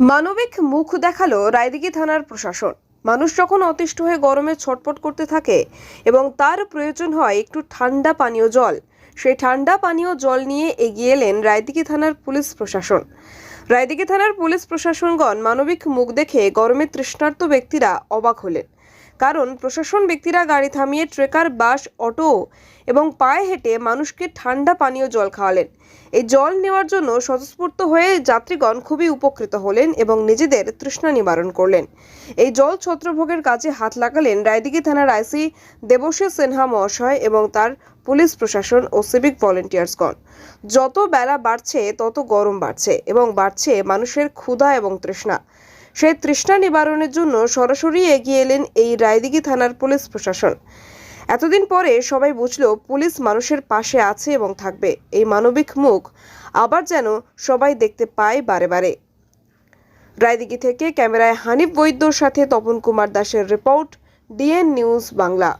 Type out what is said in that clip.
মানবিক মুখ দেখাল রায়দিঘি থানার প্রশাসন। মানুষ যখন অতিষ্ঠ হয়ে গরমে ছটপট করতে থাকে এবং তার প্রয়োজন হয় একটু ঠান্ডা পানীয় জল, সেই ঠান্ডা পানীয় জল নিয়ে এগিয়ে এলেন রায়দিঘি থানার পুলিশ প্রশাসন। রায়দিঘি থানার পুলিশ প্রশাসনগণ মানবিক মুখ দেখে গরমে তৃষ্ণার্ত ব্যক্তিরা অবাক হলেন। কারণ প্রশাসন ব্যক্তিরা গাড়ি থামিয়ে ট্রেকার, বাস, অটো এবং পায়ে হেঁটে মানুষকে ঠান্ডা পানীয় জল খাওয়ালেন। এই জল নেওয়ার জন্য স্বতঃস্ফূর্ত হয়ে যাত্রীগণ খুবই উপকৃত হলেন এবং নিজেদের তৃষ্ণা নিবারণ করলেন। এই জল ছত্রভোগের কাজে হাত লাগালেন রায়দিঘি থানার আইসি দেবশী সিনহা মহাশয় এবং তার পুলিশ প্রশাসন ও সিভিক ভলেন্টিয়ার্সগণ। যত বেলা বাড়ছে, তত গরম বাড়ছে এবং বাড়ছে মানুষের ক্ষুধা এবং তৃষ্ণা। সেই তৃষ্ণা নিবারণের জন্য সরাসরি এগিয়ে এলেন এই রায়দিঘি থানার পুলিশ প্রশাসন। এতদিন পরে সবাই বুঝলো পুলিশ মানুষের পাশে আছে এবং থাকবে। এই মানবিক মুখ আবার যেন সবাই দেখতে পায় বারে বারে। রায়দিঘি থেকে ক্যামেরায় হানিফ বৈদ্যর সাথে তপন কুমার দাসের রিপোর্ট, ডিএন নিউজ বাংলা।